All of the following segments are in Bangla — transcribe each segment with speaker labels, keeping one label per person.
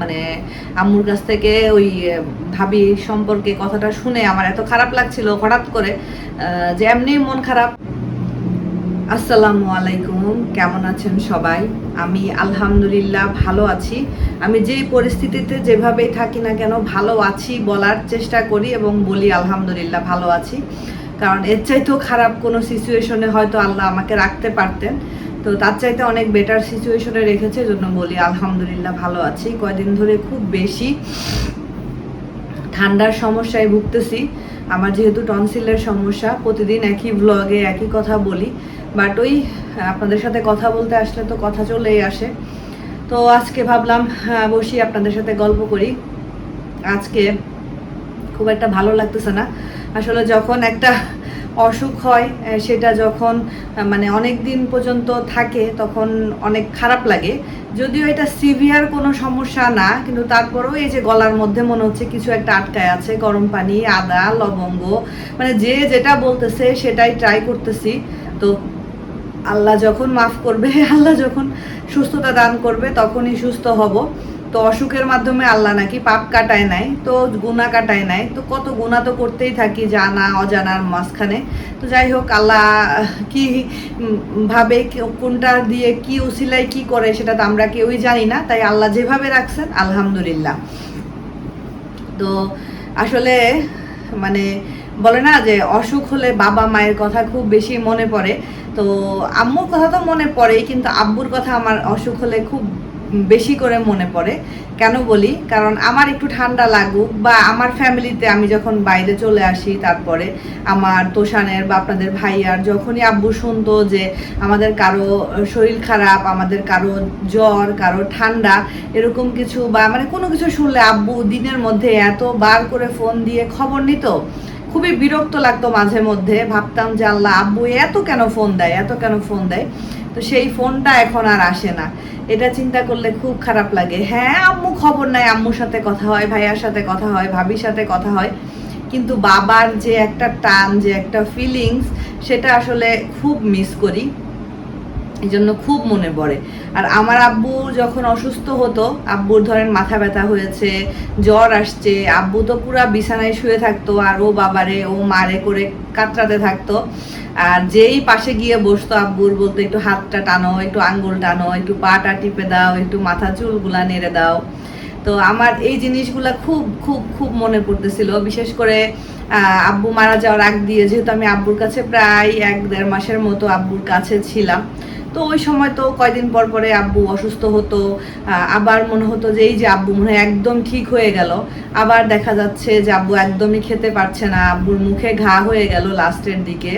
Speaker 1: মানে আম্মুর কাছ থেকে ওই ভাবি সম্পর্কে কথাটা শুনে আমার এত খারাপ লাগছিল হঠাৎ করে যে এমনি মন খারাপ। আসসালামু আলাইকুম, কেমন আছেন সবাই? আমি আলহামদুলিল্লাহ ভালো আছি। আমি যেই পরিস্থিতিতে যেভাবেই থাকি না কেন, ভালো আছি বলার চেষ্টা করি এবং বলি আলহামদুলিল্লাহ ভালো আছি। কারণ এর চাইতেও খারাপ কোনো সিচুয়েশনে হয়তো আল্লাহ আমাকে রাখতে পারতেন। তো তার চাইতে অনেক বেটার সিচুয়েশনে রেখেছে জন্য বলি আলহামদুলিল্লাহ ভালো আছি। কয়দিন ধরে খুব বেশি ঠান্ডার সমস্যায় ভুগতেছি। আমার যেহেতু টনসিলের সমস্যা, প্রতিদিন একই ব্লগে একই কথা বলি। বাট ওই, আপনাদের সাথে কথা বলতে আসলে তো কথা চলেই আসে। তো আজকে ভাবলাম বসি আপনাদের সাথে গল্প করি। আজকে খুব একটা ভালো লাগতেছে না। আসলে যখন একটা অসুখ হয় সেটা যখন মানে অনেক দিন পর্যন্ত থাকে, তখন অনেক খারাপ লাগে। যদিও এটা সিভিয়ার কোনো সমস্যা না, কিন্তু তারপরেও এই যে গলার মধ্যে মনে হচ্ছে কিছু একটা আটকায় আছে, গরম পানি, আদা, লবঙ্গ মানে যে যেটা বলতেছে সেটাই ট্রাই করতেছি। তো আল্লাহ যখন মাফ করবে, আল্লাহ যখন সুস্থতা দান করবে, তখনই সুস্থ হব। তো অসুখের মাধ্যমে আল্লাহ নাকি পাপ কাটায় নাই, তো গুণা কাটায় নাই। তো কত গুণা তো করতেই থাকি জানা, অজানার মাঝখানে। তো যাই হোক, আল্লাহ কি ভাবে, কোনটা দিয়ে কি উসিলায় কি করে সেটা তো আমরা কেউই জানি না, তাই আল্লাহ যেভাবে রাখছেন, আলহামদুলিল্লাহ। তো আসলে মানে বলে না যে অসুখ হলে বাবা মায়ের কথা খুব বেশি মনে পড়ে। তো আম্মুর কথা তো মনে পড়েই, কিন্তু আব্বুর কথা আমার অসুখ হলে খুব বেশি করে মনে পড়ে। কেন বলি? কারণ আমার একটু ঠান্ডা লাগুক বা আমার ফ্যামিলিতে আমি যখন বাইরে চলে আসি, তারপরে আমার তোষানের বা আপনাদের ভাইয়ার যখনই আব্বু শুনতো যে আমাদের কারও শরীর খারাপ, আমাদের কারও জ্বর, কারও ঠান্ডা, এরকম কিছু বা মানে কোনো কিছু শুনলে আব্বু দিনের মধ্যে এত বার করে ফোন দিয়ে খবর নিত। খুবই বিরক্ত লাগতো মাঝে মধ্যে। ভাবতাম যে আল্লাহ, আব্বু এত কেন ফোন দেয়, এত কেন ফোন দেয়? তো সেই ফোনটা এখন আর আসে না। এটা চিন্তা করলে খুব খারাপ লাগে। হ্যাঁ আম্মু খবর নাই আম্মুর সাথে কথা হয়, ভাইয়ার সাথে কথা হয়, ভাবির সাথে কথা হয়। কিন্তু বাবার যে একটা টান, যে একটা ফিলিংস সেটা আসলে খুব মিস করি। এই জন্য খুব মনে পড়ে। আর আমার আব্বু যখন অসুস্থ হতো, আব্বুর ধরেন মাথা ব্যথা হয়েছে, জ্বর আসছে, আব্বু তো পুরা বিছানায় শুয়ে থাকতো, আর ও বাবারে, ও মারে করে কাতরাতে থাকতো। আর যেই পাশে গিয়ে বসতো আব্বুর বলতো, একটু হাতটা টানো, একটু আঙ্গুল টানো, একটু পাটা টিপে দাও, একটু মাথা চুলগুলা নেড়ে দাও। তো আমার এই জিনিসগুলা খুব খুব খুব মনে পড়তেছিল। বিশেষ করে আব্বু মারা যাওয়ার আগ দিয়ে যেহেতু আমি আব্বুর কাছে প্রায় এক দেড় মাসের মতো আব্বুর কাছে ছিলাম, তো ওই সময় তো কয়দিন পর পরে আব্বু অসুস্থ হতো আবার মনে হতো যে এই যে আব্বু মনে হয় একদম ঠিক হয়ে গেল। আবার দেখা যাচ্ছে যে আব্বু একদমই খেতে পারছে না, আব্বুর মুখে ঘা হয়ে গেল লাস্টের দিকে।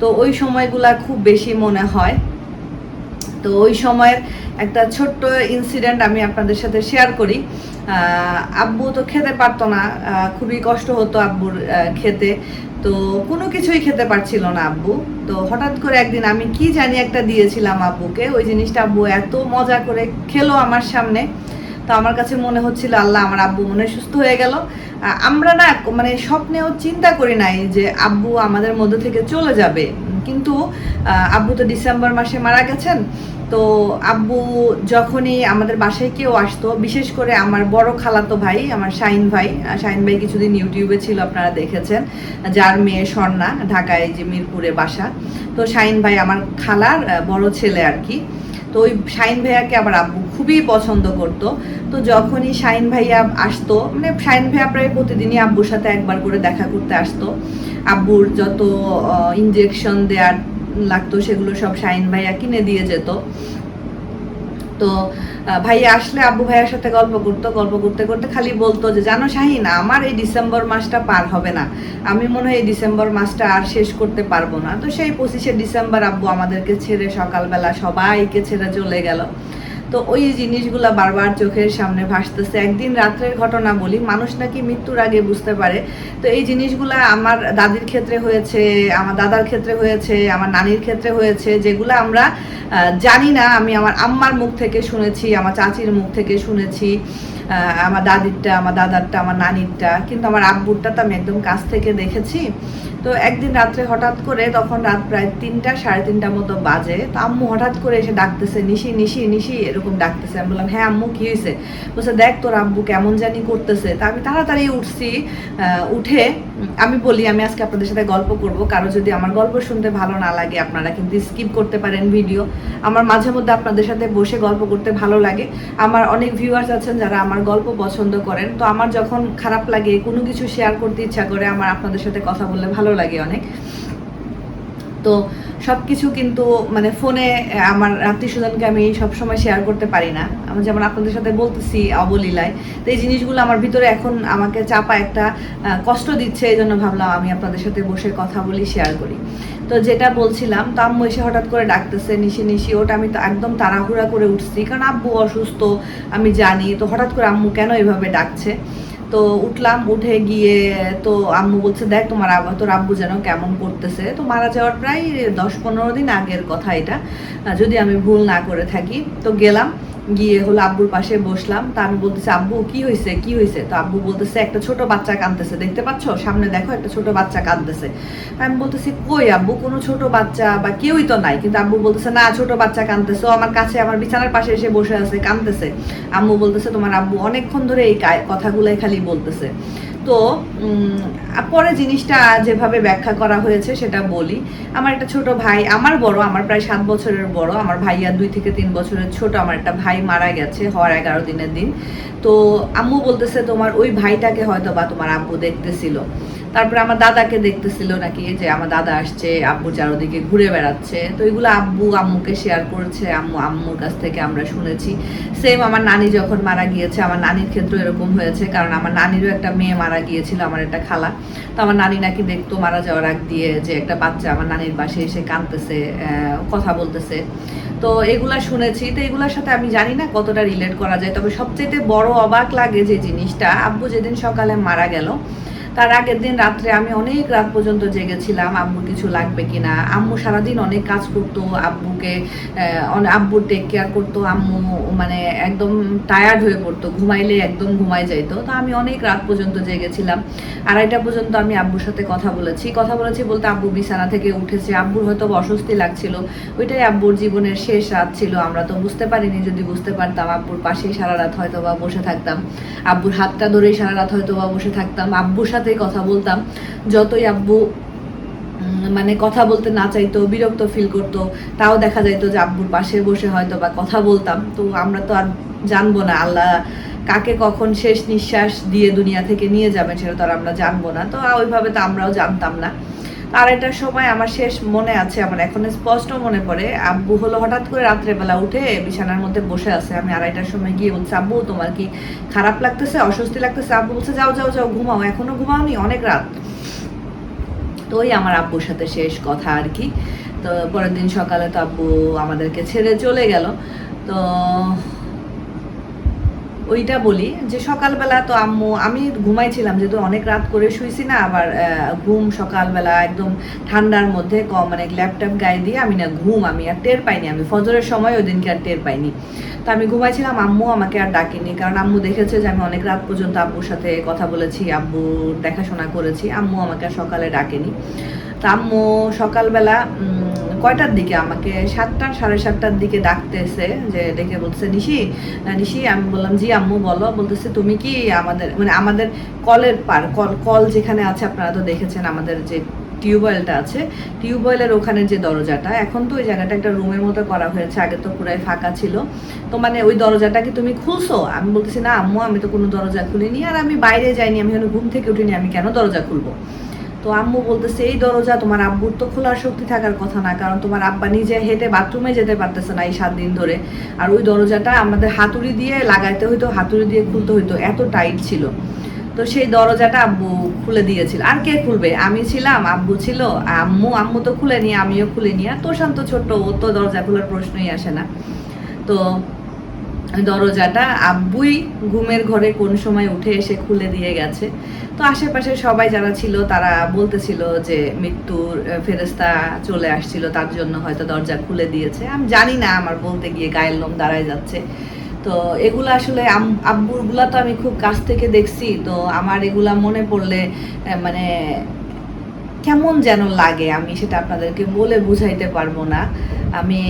Speaker 1: তো ওই সময়গুলা খুব বেশি মনে হয়। তো ওই সময়ের একটা ছোট্ট ইনসিডেন্ট আমি আপনাদের সাথে শেয়ার করি। আব্বু তো খেতে পারতো না খুবই কষ্ট হতো আব্বুর খেতে। তো কোনো কিছুই খেতে পারছিল না আব্বু। তো হঠাৎ করে একদিন আমি কি জানি একটা দিয়েছিলাম আব্বুকে, ওই জিনিসটা আব্বু এত মজা করে খেলো আমার সামনে। তো আমার কাছে মনে হচ্ছিল, আল্লাহ আমার আব্বু মনে সুস্থ হয়ে গেল। আমরা না মানে স্বপ্নেও চিন্তা করি নাই যে আব্বু আমাদের মধ্যে থেকে চলে যাবে। কিন্তু আব্বু তো ডিসেম্বর মাসে মারা গেছেন। তো আব্বু যখনই আমাদের বাসায় কেউ আসতো, বিশেষ করে আমার বড় খালাতো ভাই, আমার শাহিন ভাই শাহিন ভাই কিছুদিন ইউটিউবে ছিল, আপনারা দেখেছেন, যার মেয়ে স্বর্ণা, ঢাকায় যে মিরপুরে বাসা। তো শাহিন ভাই আমার খালার বড় ছেলে আর কি। তো ওই শাইন ভাইয়াকে আবার আব্বু খুবই পছন্দ করত। তো যখনই শাহিন ভাইয়া আসতো মানে শাহিন ভাইয়া প্রায় প্রতিদিনই আব্বুর সাথে একবার করে দেখা করতে আসতো। আব্বুর যত ইনজেকশন দেওয়ার লাগতো, সেগুলো সব শাহিন ভাইয়া কিনে দিয়ে যেত। তো ভাইয়া আসলে আব্বু ভাইয়ার সাথে গল্প করতো, গল্প করতে করতে খালি বলতো যে, জানো শাহিন, আমার এই ডিসেম্বর মাসটা পার হবে না। আমি মনে হয় এই ডিসেম্বর মাসটা আর শেষ করতে পারব না। তো সেই পঁচিশে ডিসেম্বর আব্বু আমাদেরকে ছেড়ে সকালবেলা সবাইকে ছেড়ে চলে গেল। তো ওই জিনিসগুলো বারবার চোখের সামনে ভাসতেছে। একদিন রাত্রের ঘটনা বলি, মানুষ নাকি মৃত্যুর আগে বুঝতে পারে। তো এই জিনিসগুলো আমার দাদির ক্ষেত্রে হয়েছে, আমার দাদার ক্ষেত্রে হয়েছে, আমার নানির ক্ষেত্রে হয়েছে, যেগুলো আমরা জানি না। আমি আমার আম্মার মুখ থেকে শুনেছি, আমার চাচির মুখ থেকে শুনেছি। আমার দাদিরটা, আমার দাদারটা, আমার নানিরটা, কিন্তু আমার আব্বুরটা তো আমি একদম কাছ থেকে দেখেছি। তো একদিন রাত্রে হঠাৎ করে, তখন রাত প্রায় তিনটা, সাড়ে তিনটা মতো বাজে। তো আম্মু হঠাৎ করে এসে ডাকতেছে, নিশি নিশি নিশি, এরকম ডাকতেছে। আমি বললাম হ্যাঁ আম্মু, কি হয়েছে? বলছে, দেখ তোর আব্বু কেমন জানি করতেছে। তা আমি তাড়াতাড়ি উঠছি উঠে আমি বলি, আমি আজকে আপনাদের সাথে গল্প করব। কারও যদি আমার গল্প শুনতে ভালো না লাগে, আপনারা কিন্তু স্কিপ করতে পারেন ভিডিও আমার মাঝে মধ্যে আপনাদের সাথে বসে গল্প করতে ভালো লাগে। আমার অনেক ভিউয়ার্স আছেন যারা আমার গল্প পছন্দ করেন। তো আমার যখন খারাপ লাগে, কোনো কিছু শেয়ার করতে ইচ্ছা করে, আমার আপনাদের সাথে কথা বললে ভালো লাগে অনেক। তো সব কিছু কিন্তু মানে ফোনে আমার আত্মীয় স্বজনকে আমি সবসময় শেয়ার করতে পারি না। আমি যেমন আপনাদের সাথে বলতেছি অবলীলায়, তো এই জিনিসগুলো আমার ভিতরে এখন আমাকে চাপা একটা কষ্ট দিচ্ছে এই জন্য ভাবলাম আমি আপনাদের সাথে বসে কথা বলি শেয়ার করি। তো যেটা বলছিলাম, তো আম্মু এসে হঠাৎ করে ডাকতেছে, নিশি নিশি, ওটা আমি তো একদম তাড়াহুড়া করে উঠছি, কারণ আব্বু অসুস্থ, আমি জানি, তো হঠাৎ করে আম্মু কেন এভাবে ডাকছে? তো উঠলাম, উঠে গিয়ে তো আম্মু বলছে, দেখ তোমার আব্বা, তোর আব্বু যেন কেমন করতেছে? তো মারা যাওয়ার প্রায় দশ পনেরো দিন আগের কথা এটা। যদি আমি ভুল না করে থাকি, তো গেলাম। গিয়ে হলো আব্বুর পাশে বসলাম। তা আমি বলতেছি, আব্বু, কি হয়েছে কি হয়েছে তো আব্বু বলতেছে, একটা ছোট বাচ্চা কাঁদতেছে। দেখতে পাচ্ছ? সামনে দেখো, একটা ছোট বাচ্চা কাঁদতেছে। আমি বলতেছি, কই আব্বু? কোনো ছোট বাচ্চা বা কেউই তো নাই। কিন্তু আব্বু বলতেছে, না, ছোট বাচ্চা কাঁদতেছে। আমার কাছে, আমার বিছানার পাশে এসে বসে আছে, কাঁদতেছে। আম্মু বলতেছে, তোমার আব্বু অনেকক্ষণ ধরে এই কথাগুলাই খালি বলতেছে। তো পরে জিনিসটা যেভাবে ব্যাখ্যা করা হয়েছে সেটা বলি। আমার একটা ছোট ভাই, আমার বড়, আমার প্রায় সাত বছরের বড়, আমার ভাইয়া দুই থেকে তিন বছরের ছোট, আমার একটা ভাই মারা গেছে হওয়ার এগারো দিনের দিন। তো আম্মু বলতেছে, তোমার ওই ভাইটাকে হয়তো বা তোমার আব্বু দেখতেছিল। তারপরে আমার দাদাকে দেখতেছিল নাকি, যে আমার দাদা আসছে, আব্বু চারোদিকে ঘুরে বেড়াচ্ছে। তো এগুলো আব্বু আম্মুকে শেয়ার করেছে, আম্মু, আম্মুর কাছ থেকে আমরা শুনেছি। সেম আমার নানি যখন মারা গিয়েছে, আমার নানির ক্ষেত্রে এরকম হয়েছে, কারণ আমার নানিরও একটা মেয়ে মারা গিয়েছিল, আমার একটা খালা। তো আমার নানি নাকি দেখতো মারা যাওয়ার আগ দিয়ে যে একটা বাচ্চা আমার নানির পাশে এসে কাঁদতেছে কথা বলতেছে। তো এগুলা শুনেছি। তো এগুলার সাথে আমি জানি না কতটা রিলেট করা যায়, তবে সবচেয়ে বড় অবাক লাগে যে জিনিসটা, আব্বু যেদিন সকালে মারা গেল তার আগের দিন রাত্রে আমি অনেক রাত পর্যন্ত জেগেছিলাম আব্বুর কিছু লাগবে কিনা? আম্মু সারাদিন অনেক কাজ করতো, আব্বুকে আব্বুর টেক কেয়ার করতো, আম্মু মানে একদম টায়ার্ড হয়ে পড়তো, ঘুমাইলে একদম ঘুমাই যাইতো। তো আমি অনেক রাত পর্যন্ত জেগেছিলাম। আড়াইটা পর্যন্ত আমি আব্বুর সাথে কথা বলেছি। কথা বলেছি বলতে আব্বু বিছানা থেকে উঠেছে। আব্বুর হয়তো অস্বস্তি লাগছিল। ওইটাই আব্বুর জীবনের শেষ রাত ছিল। আমরা তো বুঝতে পারিনি, যদি বুঝতে পারতাম আব্বুর পাশেই সারা রাত হয়তো বা বসে থাকতাম। আব্বুর হাতটা ধরেই সারা রাত হয়তো বা বসে থাকতাম। আব্বুর সাথেই কথা বলতাম। যতই আব্বু মানে কথা বলতে না চাইতো, বিরক্ত ফিল করতো, তাও দেখা যাইতো যে আব্বুর পাশে বসে হয়তো বা কথা বলতাম। তো আমরা তো আর জানব না, আল্লাহ কাকে কখন শেষ নিঃশ্বাস দিয়ে দুনিয়া থেকে নিয়ে যাবে সেটা তো আর আমরা জানব না। তো ওইভাবে তো আমরাও জানতাম না। আড়াইটার সময় আমার শেষ মনে আছে, আমার এখন স্পষ্ট মনে পড়ে। আব্বু হলো হঠাৎ করে রাত্রেবেলা উঠে বিছানার মধ্যে বসে আছে। আমি আড়াইটার সময় গিয়ে বলছি, আব্বু, তোমার কি খারাপ লাগতেছে, অস্বস্তি লাগতেছে? আব্বু বলছে, যাও যাও যাও, ঘুমাও, এখনও ঘুমাওনি, অনেক রাত। তো ওই আমার আব্বুর সাথে শেষ কথা আর কি। তো পরের দিন সকালে তো আব্বু আমাদেরকে ছেড়ে চলে গেল। তো ওইটা বলি যে সকালবেলা তো আম্মু, আমি ঘুমাইছিলাম যেহেতু অনেক রাত করে শুয়েছি না, আবার ঘুম সকালবেলা একদম ঠান্ডার মধ্যে কম মানে ল্যাপটপ গায়ে দিয়ে আমি না ঘুম, আমি আর টের পাইনি, আমি ফজরের সময় ওই দিনকে আর টের পাইনি। তো আমি ঘুমাইছিলাম, আম্মু আমাকে আর ডাকেনি, কারণ আম্মু দেখেছে যে আমি অনেক রাত পর্যন্ত আব্বুর সাথে কথা বলেছি, আব্বু দেখাশোনা করেছি, আম্মু আমাকে আর সকালে ডাকেনি। তো আম্মু সকালবেলা কয়টার দিকে? আমাকে সাতটা সাড়ে সাতটার দিকে ডাকতেছে যে, ডেকে বলছে নিশি নিশি, আমি বললাম, জি আম্মু, বলো। বলতেছে, তুমি কি আমাদের মানে আমাদের কলের পার, কল কল যেখানে আছে, আপনারা তো দেখেছেন আমাদের যে টিউবওয়েলটা আছে, টিউবওয়েলের ওখানে যে দরজাটা, এখন তো ওই জায়গাটা একটা রুমের মতো করা হয়েছে, আগে তো পুরাই ফাঁকা ছিল। তো মানে ওই দরজাটা কি তুমি খুলছো? আমি বলতেছি, না আম্মু, আমি তো কোনো দরজা খুলিনি, আর আমি বাইরে যাইনি, আমি ঘুম থেকে উঠিনি, আমি কেন দরজা খুলবো? তো আম্মু বলতেছে, এই দরজা তোমার আব্বুর তো খোলার শক্তি থাকার কথা না, কারণ তোমার আব্বা নিজে হেঁটে বাথরুমে যেতে পারতেছে না এই সাত দিন ধরে। আর ওই দরজাটা আমাদের হাতুড়ি দিয়ে লাগাইতে হইতো, হাতুড়ি দিয়ে খুলতে হইতো, এত টাইট ছিল। তো সেই দরজাটা আব্বু খুলে দিয়েছিল। আর কে খুলবে? আমি ছিলাম, আব্বু ছিল, আম্মু আম্মু তো খুলে নিয়ে, আমিও খুলিনি আর তোষান্ত ছোট্ট, ও তো দরজা খোলার প্রশ্নই আসে না। তো দরজাটা আব্বুই ঘুমের ঘরে কোন সময় উঠে এসে খুলে দিয়ে গেছে। তো আশেপাশে সবাই যারা ছিল, তারা বলতেছিল যে মৃত্যুর ফেরেস্তা চলে আসছিল, তার জন্য হয়তো দরজা খুলে দিয়েছে। আমি জানি না, আমার বলতে গিয়ে গায়ের লোম দাঁড়ায় যাচ্ছে। তো এগুলো আসলে আব্বুরগুলা তো আমি খুব কাছ থেকে দেখছি। তো আমার এগুলা মনে পড়লে মানে কেমন যেন লাগে, আমি সেটা আপনাদেরকে বলে বুঝাইতে পারব না। আমি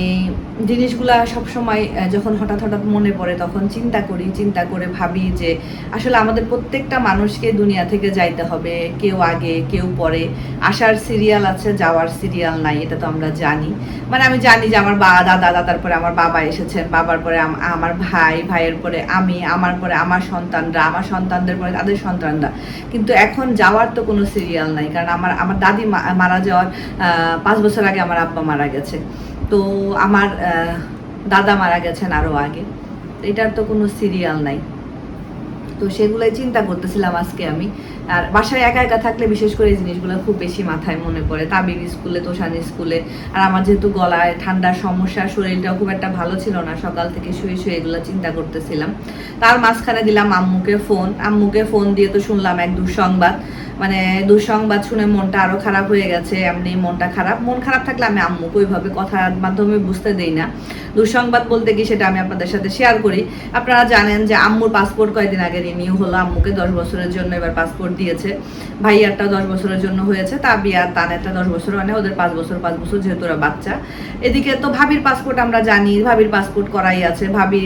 Speaker 1: জিনিসগুলা সবসময় যখন হঠাৎ হঠাৎ মনে পড়ে তখন চিন্তা করি, চিন্তা করে ভাবি যে আসলে আমাদের প্রত্যেকটা মানুষকে দুনিয়া থেকে যাইতে হবে, কেউ আগে, কেউ পরে। আসার সিরিয়াল আছে, যাওয়ার সিরিয়াল নাই, এটা তো আমরা জানি। মানে আমি জানি যে আমার বা, দাদা দাদার পরে আমার বাবা এসেছেন, বাবার পরে আমার ভাই, ভাইয়ের পরে আমি, আমার পরে আমার সন্তানরা, আমার সন্তানদের পরে তাদের সন্তানরা। কিন্তু এখন যাওয়ার তো কোনো সিরিয়াল নাই, কারণ আমার আমার দাদি মারা যাওয়ার পাঁচ বছর আগে আমার আব্বা মারা গেছে। তো আমার দাদা মারা গেছেন আরও আগে। এটার তো কোনো সিরিয়াল নাই। তো সেগুলোই চিন্তা করতেছিলাম আজকে আমি। আর বাসায় একা একা থাকলে বিশেষ করে এই জিনিসগুলো খুব বেশি মাথায় মনে পড়ে। তাবির স্কুলে, তোষানি স্কুলে। আর আমার যেহেতু গলায় ঠান্ডার সমস্যা, শরীরটাও খুব একটা ভালো ছিল না। সকাল থেকে শুয়ে শুয়ে এগুলো চিন্তা করতেছিলাম। তার মাঝখানে দিলাম আম্মুকে ফোন আম্মুকে ফোন দিয়ে তো শুনলাম এক দুঃসংবাদ। মানে দুঃসংবাদ শুনে মনটা আরও খারাপ হয়ে গেছে, এমনি মনটা খারাপ। মন খারাপ থাকলে আমি আম্মুকে ওইভাবে কথার মাধ্যমে বুঝতে দেই না। দুঃসংবাদ বলতে কি সেটা আমি আপনাদের সাথে শেয়ার করি। আপনারা জানেন যে আম্মুর পাসপোর্ট কয়েকদিন আগে রিনিউ হলো। আম্মুকে দশ বছরের জন্য এবার পাসপোর্ট দিয়েছে। ভাইয়ারটা দশ বছরের জন্য হয়েছে। তা বিয়ার তানেরটা দশ বছর মানে ওদের পাঁচ বছর পাঁচ বছর যেহেতু ওরা বাচ্চা। এদিকে তো ভাবির পাসপোর্ট আমরা জানি, ভাবির পাসপোর্ট করাই আছে। ভাবি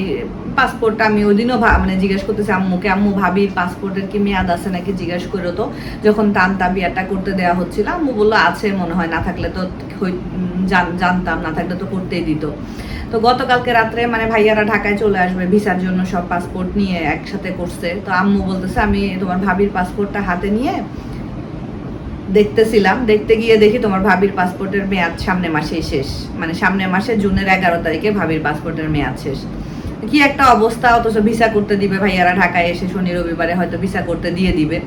Speaker 1: পাসপোর্টটা আমি ওই দিনও মানে জিজ্ঞেস করতেছি আম্মুকে, আম্মু, ভাবির পাসপোর্টের কি মেয়াদ আছে নাকি? জিজ্ঞেস করো তো। যখন তানতা বিয়ারটা করতে দেওয়া হচ্ছিল, আম্মু বলল, আছে মনে হয়, না থাকলে তো জানতাম না, থাকলে তো করতেই দিত। তো গতকালকে রাত্রে মানে ভাইয়ারা ঢাকায় চলে আসবে, ভিসার জন্য সব পাসপোর্ট নিয়ে একসাথে করছে। তো আম্মু বলতেছে, আমি তোমার ভাবির পাসপোর্টটা হাতে নিয়ে দেখতেছিলাম। দেখতে গিয়ে দেখি তোমার ভাবির পাসপোর্টের মেয়াদ সামনে মাসেই শেষ। মানে সামনের মাসে জুনের এগারো তারিখে ভাবির পাসপোর্টের মেয়াদ শেষ। কি একটা অবস্থা, অথচ ভিসা করতে দিবে ভাইয়ারা ঢাকায় এসে শনি রবিবারে হয়তো ভিসা করতে দিয়ে দিবে।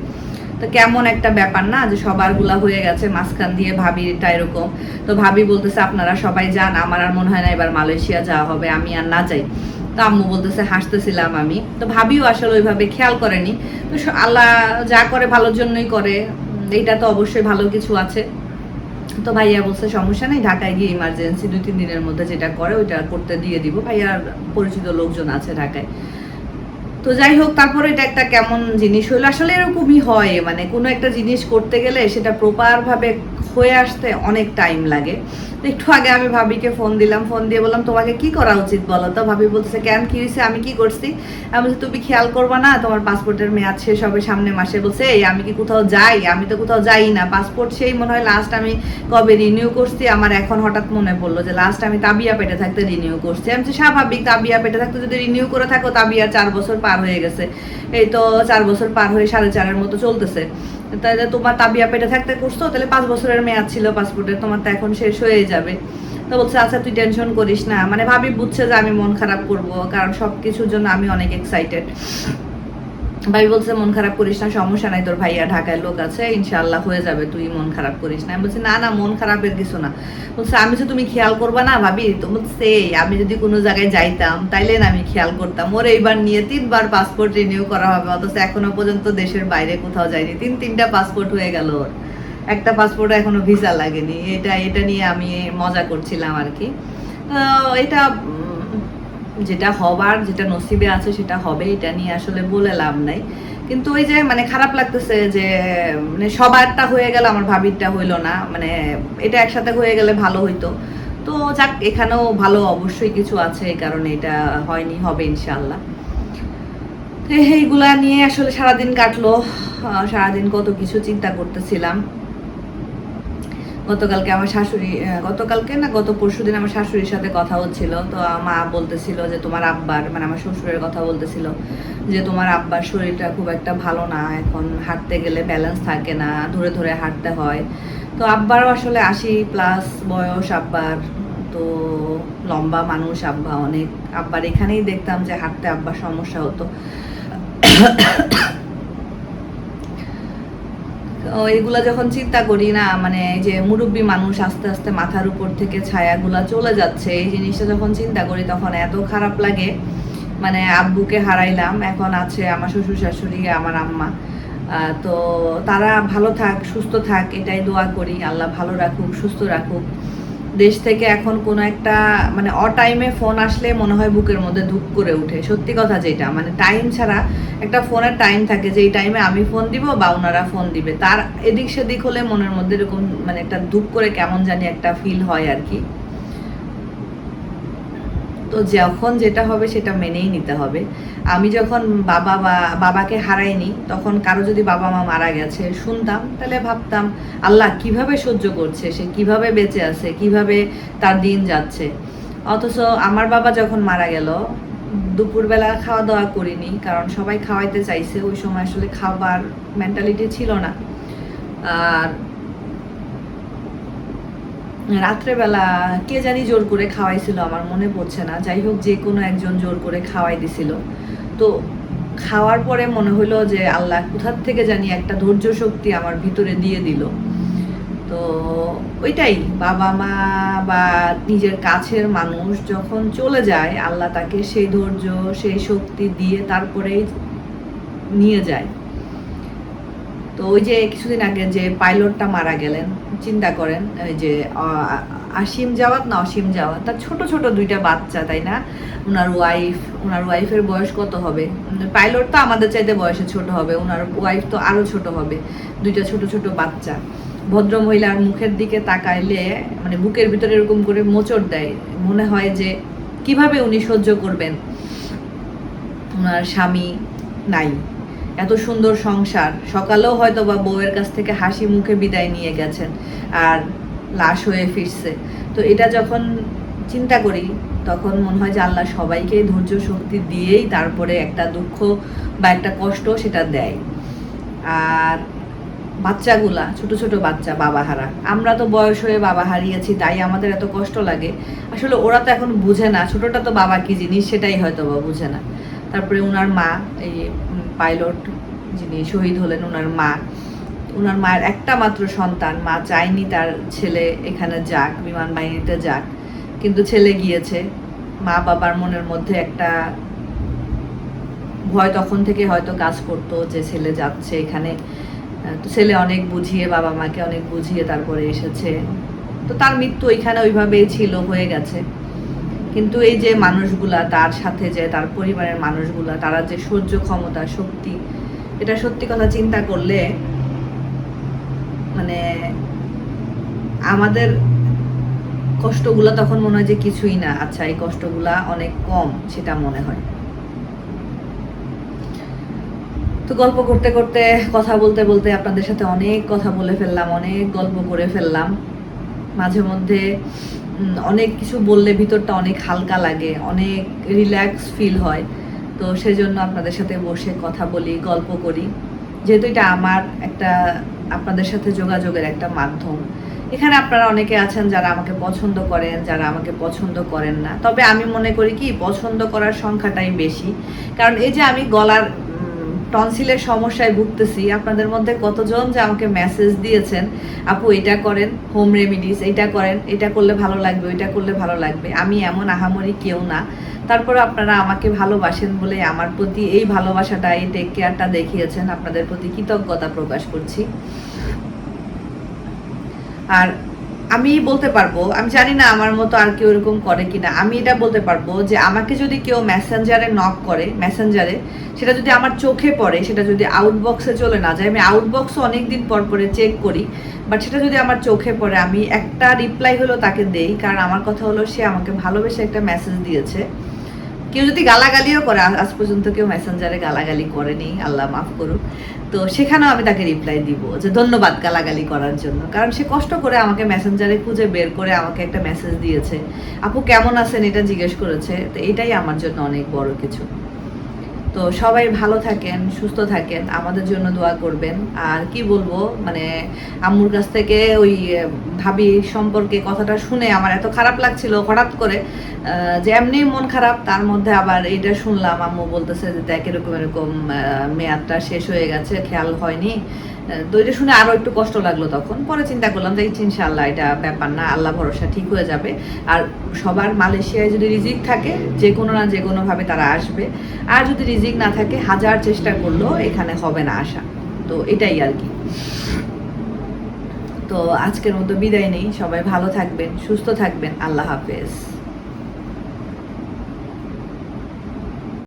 Speaker 1: তো কেমন একটা ব্যাপার না যে সবারগুলা হয়ে গেছে, মাঝখান দিয়ে ভাবিটা এরকম। তো ভাবি বলতেছে, আপনারা সবাই যান, আমার আর মনে হয় না এবার মালয়েশিয়া যাওয়া হবে, আমি আর না যাই। তো আম্মু বলতেছে, হাসতেছিলাম আমি। তো ভাবিও আসলে ওইভাবে খেয়াল করেনি। তো আল্লাহ যা করে ভালোর জন্যই করে, এইটা তো অবশ্যই ভালো কিছু আছে। তো ভাইয়া বলছে, সমস্যা নেই, ঢাকায় গিয়ে ইমার্জেন্সি দুই, তিন দিনের মধ্যে যেটা করে, ওইটা করতে দিয়ে দিব। ভাইয়ার পরিচিত লোকজন আছে ঢাকায়। তো যাই হোক, তারপর এটা একটা কেমন জিনিস হলো। আসলে এরকমই হয় মানে কোনো একটা জিনিস করতে গেলে সেটা প্রপারভাবে হয়ে আসতে অনেক টাইম লাগে। একটু আগে আমি ভাবিকে ফোন দিলাম ফোন দিয়ে বললাম তোমাকে কি করা উচিত বলো তো? ভাবি বলতেছে কেন কি হয়েছে? আমি কি করছি? আমি বলছি, তুমি খেয়াল করবা না তোমার পাসপোর্টের মেয়াদ শেষ হবে সামনে মাসে। বলছে এই আমি কি কোথাও যাই? আমি তো কোথাও যাই না। পাসপোর্ট সেই মনে হয় লাস্ট আমি কবে রিনিউ করছি? আমার এখন হঠাৎ মনে পড়ল যে লাস্ট আমি তাবিয়া পেটে থাকতে রিনিউ করছি। আমি স্বাভাবিক তাবিয়া পেটে থাকতে যদি রিনিউ করে থাকো তাবিয়া চার বছর পার হয়ে গেছে। এই তো চার বছর পার হয়ে সাড়ে চারের মতো চলতেছে। তাহলে তোমার তাবিয়া পেটে থাকতে করছ? তাহলে পাঁচ বছরের মেয়াদ ছিল পাসপোর্টের তোমার তো এখন শেষ হয়ে যাবে। তো বলছে আচ্ছা তুই টেনশন করিস না। মানে ভাবি বুঝছে যে আমি মন খারাপ করব, কারণ সব কিছুর জন্য আমি অনেক এক্সাইটেড ভাই বলছে, মন খারাপ করিস না, সমস্যা নাই, তোর ভাইয়া ঢাকায় লোক আছে, ইনশাআল্লাহ হয়ে যাবে, তুই মন খারাপ করিস না। আমি বলছি, না না, মন খারাপের কিছু না। বলছে, আমি যে তুমি খেয়াল করবা না ভাবি? তো বলছে আমি যদি কোনো জায়গায় যাইতাম, তাইলে না আমি খেয়াল করতাম। ওর, এইবার নিয়ে তিনবার পাসপোর্ট রিনিউ করা হবে, অথচ এখনও পর্যন্ত দেশের বাইরে কোথাও যায়নি। তিন, তিনটা পাসপোর্ট হয়ে গেল ওর। একটা পাসপোর্ট এখনও ভিসা লাগেনি। এটা এটা নিয়ে আমি মজা করছিলাম আর কি। এটা যেটা হবার, যেটা নসিবে আছে সেটা হবে, এটা নিয়ে আসলে বলে লাভ নাই। কিন্তু ওই যে মানে খারাপ লাগতেছে যে মানে সবারটা হয়ে গেল, আমার ভাবিরটা হইল না। মানে এটা একসাথে হয়ে গেলে ভালো হইতো। তো যাক, এখানেও ভালো অবশ্যই কিছু আছে, এই কারণে এটা হয়নি, হবে ইনশাল্লাহ এইগুলা নিয়ে আসলে সারাদিন কাটলো। সারাদিন কত কিছু চিন্তা করতেছিলাম। গতকালকে আমার শাশুড়ি গতকালকে না, গত পরশুদিন আমার শাশুড়ির সাথে কথা হচ্ছিল। তো মা বলতেছিল যে তোমার আব্বার মানে আমার শ্বশুরের কথা বলতেছিল যে তোমার আব্বার শরীরটা খুব একটা ভালো না, এখন হাঁটতে গেলে ব্যালেন্স থাকে না, ধরে ধরে হাঁটতে হয়। তো আব্বারও আসলে আশি প্লাস বয়স আব্বার, তো লম্বা মানুষ আব্বা অনেক। আব্বার এখানেই দেখতাম যে হাঁটতে আব্বার সমস্যা হতো। এগুলা যখন চিন্তা করি না মানে যে মুরব্বী মানুষ আস্তে আস্তে মাথার উপর থেকে ছায়াগুলা চলে যাচ্ছে, এই জিনিসটা যখন চিন্তা করি তখন এত খারাপ লাগে। মানে আব্বুকে হারাইলাম, এখন আছে আমার শ্বশুর শাশুড়ি, আমার আম্মা। তো তারা ভালো থাক, সুস্থ থাক, এটাই দোয়া করি। আল্লাহ ভালো রাখুক, সুস্থ রাখুক। দেশ থেকে এখন কোনো একটা মানে অটাইমে ফোন আসলে মনে হয় বুকের মধ্যে ধুপ করে উঠে সত্যি কথা যেটা মানে টাইম ছাড়া একটা ফোনের টাইম থাকে যে, এই টাইমে আমি ফোন দিব বা ওনারা ফোন দিবে। তার এদিক সেদিক হলে মনের মধ্যে এরকম মানে একটা ধুপ করে কেমন জানি একটা ফিল হয় আর কি। তো যখন যেটা হবে সেটা মেনেই নিতে হবে। আমি যখন বাবা বা, বাবাকে হারাইনি, তখন কারও যদি বাবা মা মারা গেছে, শুনতাম, তাহলে ভাবতাম, আল্লাহ কীভাবে সহ্য করছে সে, কীভাবে বেঁচে আছে, কীভাবে তার দিন যাচ্ছে। অথচ আমার বাবা যখন মারা গেল, দুপুরবেলা খাওয়া দাওয়া করিনি, কারণ সবাই খাওয়াইতে চাইছে, ওই সময় আসলে খাবার মেন্টালিটি ছিল না। আর রাত্রেবেলা কে জানি জোর করে খাওয়াইছিল, আমার মনে পড়ছে না। যাই হোক, যে কোনো একজন জোর করে খাওয়াই দিছিল। তো খাওয়ার পরে মনে হলো যে, আল্লাহ কোথার থেকে জানি একটা ধৈর্য শক্তি আমার ভিতরে দিয়ে দিল। তো ওইটাই, বাবা, মা বা নিজের কাছের মানুষ যখন চলে যায়, আল্লাহ তাকে সেই ধৈর্য, সেই শক্তি দিয়ে তারপরেই নিয়ে যায়। তো ওই যে কিছুদিন আগে যে পাইলটটা মারা গেলেন চিন্তা করেন ওই যে আসিম জাওয়াত না অসীম জাওয়াত, তার ছোট ছোট দুইটা বাচ্চা, তাই না? ওনার ওয়াইফ ওনার ওয়াইফের বয়স কত হবে? পাইলট তো আমাদের চাইতে বয়সে ছোট হবে ওনার ওয়াইফ তো আরও ছোট হবে, দুইটা ছোট ছোট বাচ্চা। ভদ্র মহিলার মুখের দিকে তাকাইলে মানে বুকের ভিতরে এরকম করে মোচড় দেয়, মনে হয় যে কীভাবে উনি সহ্য করবেন? ওনার স্বামী নাই। এত সুন্দর সংসার। সকালেও হয়তো বা বউয়ের কাছ থেকে হাসি মুখে বিদায় নিয়ে গেছেন আর লাশ হয়ে ফিরছে। তো এটা যখন চিন্তা করি, তখন মনে হয় যে আল্লাহ সবাইকে ধৈর্য শক্তি দিয়েই তারপরে একটা দুঃখ বা একটা কষ্ট সেটা দেয়। আর বাচ্চাগুলা, ছোট ছোট বাচ্চা বাবা হারা আমরা তো বয়স হয়ে বাবা হারিয়েছি, তাই আমাদের এত কষ্ট লাগে। আসলে ওরা তো এখন বুঝে না, ছোটটা তো বাবা কি জিনিস সেটাই হয়তো বা বুঝে না। তারপরে ওনার মা, এই পাইলট যিনি শহীদ হলেন ওনার মা। ওনার মায়ের একটা মাত্র সন্তান। মা চায়নি তার ছেলে এখানে যাক, বিমান বাহিনীতে যাক। কিন্তু ছেলে গিয়েছে। মা বাবার মনের মধ্যে একটা ভয় তখন থেকে হয়তো কাজ করতো যে ছেলে যাচ্ছে এখানে। তো ছেলে অনেক বুঝিয়ে, বাবা মাকে অনেক বুঝিয়ে তারপরে এসেছে। তো তার মৃত্যু ওইখানে ওইভাবেই ছিল, হয়ে গেছে। কিন্তু এই যে মানুষগুলা, তার সাথে যে, তার পরিবারের মানুষগুলা, তারা যে সহ্য ক্ষমতা, শক্তি, এটা সত্যি কথা চিন্তা করলে মানে আমাদের কষ্টগুলো তখন মনে হয় যে কিছুই না। আচ্ছা এই কষ্টগুলা অনেক কম, সেটা মনে হয়। তো গল্প করতে করতে, কথা বলতে বলতে আপনাদের সাথে অনেক কথা বলে ফেললাম, অনেক গল্প করে ফেললাম। মাঝে মধ্যে অনেক কিছু বললে ভিতরটা অনেক হালকা লাগে, অনেক রিল্যাক্স ফিল হয়। তো সেজন্য আপনাদের সাথে বসে কথা বলি, গল্প করি। যেহেতু এটা আমার একটা, আপনাদের সাথে যোগাযোগের একটা মাধ্যম। এখানে আপনারা অনেকে আছেন যারা আমাকে পছন্দ করেন, যারা আমাকে পছন্দ করেন না। তবে আমি মনে করি কি, পছন্দ করার সংখ্যাটাই বেশি। কারণ এই যে আমি গলার টনসিলের সমস্যায় ভুগতেছি। আপনাদের মধ্যে কতজন যে আমাকে মেসেজ দিয়েছেন, আপু, এটা করেন হোম রেমিডিস এটা করেন, এটা করলে ভালো লাগবে, ওইটা করলে ভালো লাগবে। আমি এমন আহামরি কেউ না। তারপরে আপনারা আমাকে ভালোবাসেন বলে আমার প্রতি এই ভালোবাসাটা, এই টেক কেয়ারটা দেখিয়েছেন। আপনাদের প্রতি কৃতজ্ঞতা প্রকাশ করছি। আর আমি বলতে পারব, আমি জানি না আমার মতো আর কেউ এরকম করে কিনা। আমি এটা বলতে পারব যে আমাকে যদি কেউ মেসেঞ্জারে নক করে মেসেঞ্জারে সেটা যদি আমার চোখে পড়ে, সেটা যদি আউটবক্সে চলে না যায়, আমি আউটবক্স অনেকদিন পর পরে চেক করি বাট সেটা যদি আমার চোখে পড়ে, আমি একটা রিপ্লাই হলো তাকে দেই, কারণ আমার কথা হলো সে আমাকে ভালোবেসে একটা মেসেজ দিয়েছে। কেউ যদি গালাগালিও করে আজ পর্যন্ত কেউ মেসেঞ্জারে গালাগালি করেনি, আল্লাহ মাফ করুক। তো সেখানেও আমি তাকে রিপ্লাই দিব যে ধন্যবাদ গালাগালি করার জন্য। কারণ সে কষ্ট করে আমাকে মেসেঞ্জারে খুঁজে বের করে আমাকে একটা মেসেজ দিয়েছে। আপু, কেমন আছেন? এটা জিজ্ঞেস করেছে। তো এটাই আমার জন্য অনেক বড় কিছু। তো সবাই ভালো থাকেন, সুস্থ থাকেন, আমাদের জন্য দোয়া করবেন। আর কি বলব মানে আম্মুর কাছ থেকে ওই ভাবি সম্পর্কে কথাটা শুনে আমার এত খারাপ লাগছিল হঠাৎ করে যে এমনি মন খারাপ, তার মধ্যে আবার এটা শুনলাম, আম্মু বলতেছে যে দেখ এরকম এরকম মেয়াদটা শেষ হয়ে গেছে, খেয়াল হয়নি। তো এটা শুনে আরও একটু কষ্ট লাগল তখন। পরে চিন্তা করলাম যে ইনশাল্লাহ এটা ব্যাপার না, আল্লাহ ভরসা ঠিক হয়ে যাবে। আর সবার মালয়েশিয়ায় যদি রিজিক থাকে, যে কোনো না যে কোনোভাবে তারা আসবে। আর যদি রিজিক না থাকে, হাজার চেষ্টা করলেও এখানে হবে না আসা তো এটাই আর কি। তো আজকের মতো বিদায় নেই। সবাই ভালো থাকবেন, সুস্থ থাকবেন। আল্লাহ হাফেজ।